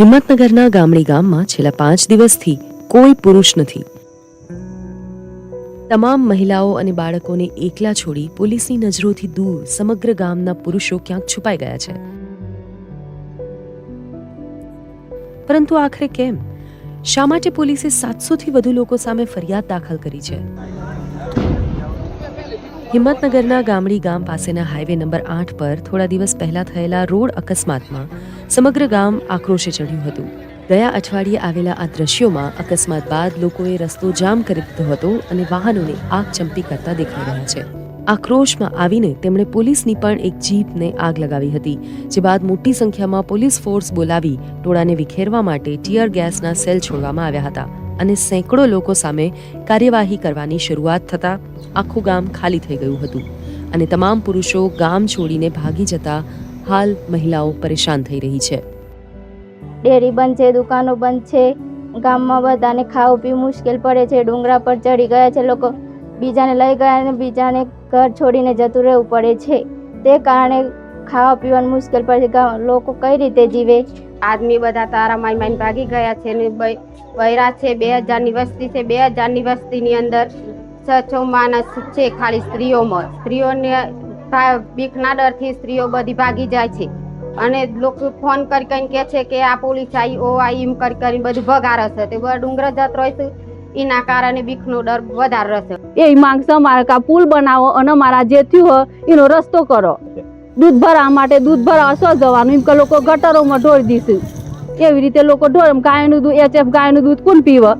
હિંમતનગરના ગામડી ગામમાં છેલ્લા પાંચ દિવસથી કોઈ પુરુષ નથી. તમામ મહિલાઓ અને બાળકોને એકલા છોડી પોલીસની નજરોથી દૂર સમગ્ર ગામના પુરુષો ક્યાંક છુપાઈ ગયા છે. પરંતુ આખરે કેમ? શા માટે પોલીસે સાતસોથી વધુ લોકો સામે ફરિયાદ દાખલ કરી છે? હિંમતનગરના ગામડી ગામ પાસેના હાઈવે નંબર આઠ પર થોડા દિવસ પહેલા થયેલા રોડ અકસ્માતમાં સમગ્ર ગામ આક્રોશે ચડ્યું હતું. ગયા અઠવાડિયે આવેલા આ દ્રશ્યોમાં અકસ્માત બાદ લોકોએ રસ્તો જામ કરી દીધો હતો અને વાહનોને આગ ચંપી કરતા દેખાઈ રહ્યા છે. આક્રોશમાં આવીને તેમણે પોલીસની પણ એક જીપને આગ લગાવી હતી, જે બાદ મોટી સંખ્યામાં પોલીસ ફોર્સ બોલાવી ટોળાને વિખેરવા માટે ટીયર ગેસના સેલ છોડવામાં આવ્યા હતા. અને સેંકડો લોકો સામે કાર્યવાહી કરવાની શરૂઆત થતાં આખું ગામ ખાલી થઈ ગયું હતું અને તમામ પુરુષો ગામ છોડીને ભાગી જતા હાલ મહિલાઓ પરેશાન થઈ રહી છે. ડેરી બંધ છે, દુકાનો બંધ છે, ગામમાં બધાને ખાવું પીવું મુશ્કેલ પડે છે, ડુંગરા પર ચડી ગયા છે લોકો. બીજાને લઈ ગયા અને બીજાને ઘર છોડીને જતું રહેવું પડે છે. તે કારણે ખાવા પીવાનું મુશ્કેલ પડે છે. લોકો કઈ રીતે જીવે? આદમી બધા તારા માઈ માઈને ભાગી ગયા છે ને બૈરા છે બે હજારની વસ્તી છે. બે હજારની વસ્તીની અંદર છ છ માણસ છે ખાલી સ્ત્રીઓમાં. સ્ત્રીઓને બીકના ડરથી સ્ત્રીઓ બધી ભાગી જાય છે. અને લોકો ફોન કરી કરીને કહે છે કે આ પોલીસ આવી ઓ આવી એમ કરી કરીને બધું ભગાર હશે. તે ડુંગર જત રહીશું એના કારણે બીકનો ડર વધારે રહેશે એ માંગશો છે કા પુલ બનાવો અને મારા જે થયું હોય એનો રસ્તો કરો. દૂધ ભરવા માટે દૂધ ભરવા સો જવાનું. એમ કે લોકો ગટરોમાં ઢોળી દીશું એવી રીતે લોકો ઢોળ. ગાયનું દૂધ એચએફ ગાયનું દૂધ કોણ પીવે?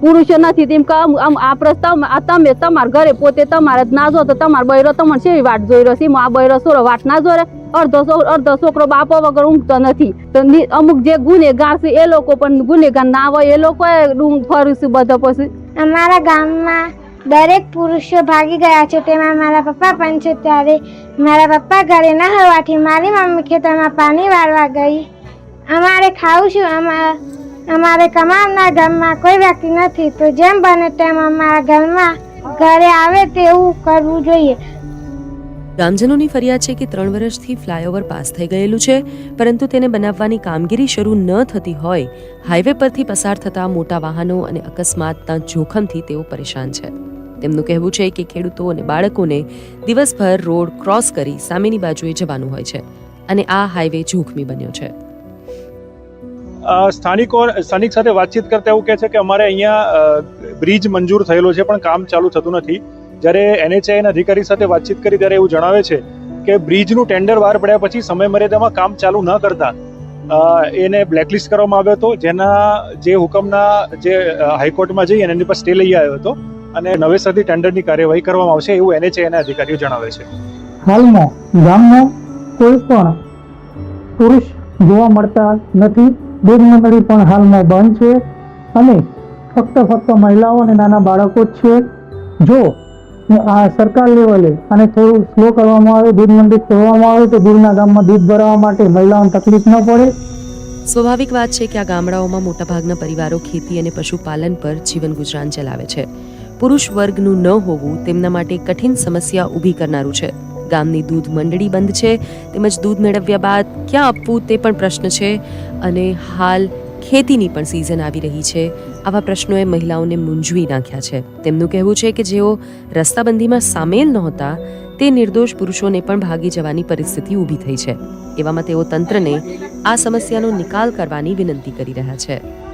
પુરુષો નથી. તેમ કે આમ આમ આ પ્રસ્તાવ તમે તમારા ઘરે પોતે તમારે જ ના જો તો તમારો બૈરો તમને શેવી વાટ જોઈ રહ્યો છે? આ બૈરો સોરો વાટ ના જોરે અડધો સો, અડધો છોકરો બાપો વગર ઊંઘતો નથી. તો અમુક જે ગુનેગાર છે, એ લોકો પણ ગુનેગાર ના હોય. એ લોકો ડુંગ છું બધા પછી. અમારા ગામમાં દરેક પુરુષો ભાગી ગયા છે. તેમાં મારા પપ્પા પણ છે. ત્યારે મારા પપ્પા ઘરે ન હોવાથી મારી મમ્મી ખેતરમાં પાણી વાળવા ગઈ. અમારે ખાવું અમા- અમારે કમાવના ગામમાં કોઈ વ્યક્તિ નથી. તો જેમ બને તેમ અમારા ઘરમાં ઘરે આવે તેવું કરવું જોઈએ. ગામજનોની ફરિયાદ છે કે ત્રણ વર્ષથી ફ્લાયઓવર પાસ થઈ ગયેલું છે, પરંતુ તેને બનાવવાની કામગીરી શરૂ ન થતી હોય. હાઈવે પરથી પસાર થતા મોટા વાહનો અને અકસ્માતના જોખમથી તેઓ પરેશાન છે. તેમનું કહેવું છે કે ખેડૂતો અને બાળકોને દિવસભર રોડ ક્રોસ કરી સામેની બાજુએ જવાનું હોય છે અને આ હાઈવે જોખમી બન્યો છે. સ્થાનિકો સ્થાનિક સાથે વાતચીત કરતા એવું કહે છે કે અમારે અહીંયા બ્રિજ મંજૂર થયેલો છે પણ કામ ચાલુ થતું નથી. જ્યારે એનએચઆઈના અધિકારી સાથે વાતચીત કરી ત્યારે એવું જણાવે છે કે બ્રિજનું ટેન્ડર બહાર પડ્યા પછી સમય મર્યાદામાં કામ ચાલુ ન કરતા. એને બ્લેકલિસ્ટ કરવામાં આવ્યો હતો. જેના જે હુકમના જે હાઈકોર્ટમાં જઈ અને એની પર સ્ટે લઈ આવ્યો હતો. અને નવેસરથી ટેન્ડરની કાર્યવાહી કરવામાં આવશે એવું એનએચઆઈના અધિકારીઓ જણાવે છે. હાલમાં ગામમાં કોઈ પણ પુરુષ જોવા મળતા નથી. દૂધ મંડળી પણ હાલમાં બંધ છે અને ફક્ત ફક્ત મહિલાઓ અને નાના બાળકો જ છે. જો આ સરકાર લેવલે અને થોડું સ્લો કરવામાં આવે દૂધ મંડળી ખોલવામાં આવે તો દૂરના ગામમાં દૂધ ભરવા માટે મહિલાઓને તકલીફ ન પડે. સ્વાભાવિક વાત છે કે આ ગામડાઓમાં મોટાભાગના પરિવારો ખેતી અને પશુપાલન પર જીવન ગુજરાન ચલાવે છે. પુરુષ વર્ગનું ન હોવું તેમના માટે કઠિન સમસ્યા ઊભી કરનારું છે. ગામની દૂધ મંડળી બંધ છે. તેમજ દૂધ મેળવ્યા બાદ ક્યાં આપવું તે પણ પ્રશ્ન છે અને હાલ ખેતીની પણ સિઝન આવી રહી છે. આવા પ્રશ્નોએ મહિલાઓને મૂંઝવી નાખ્યા છે. તેમનું કહેવું છે કે જેઓ રસ્તાબંધીમાં સામેલ નહોતા તે નિર્દોષ પુરુષોને પણ ભાગી જવાની પરિસ્થિતિ ઊભી થઈ છે. એવામાં તેઓ તંત્રને આ સમસ્યાનો નિકાલ કરવાની વિનંતી કરી રહ્યા છે.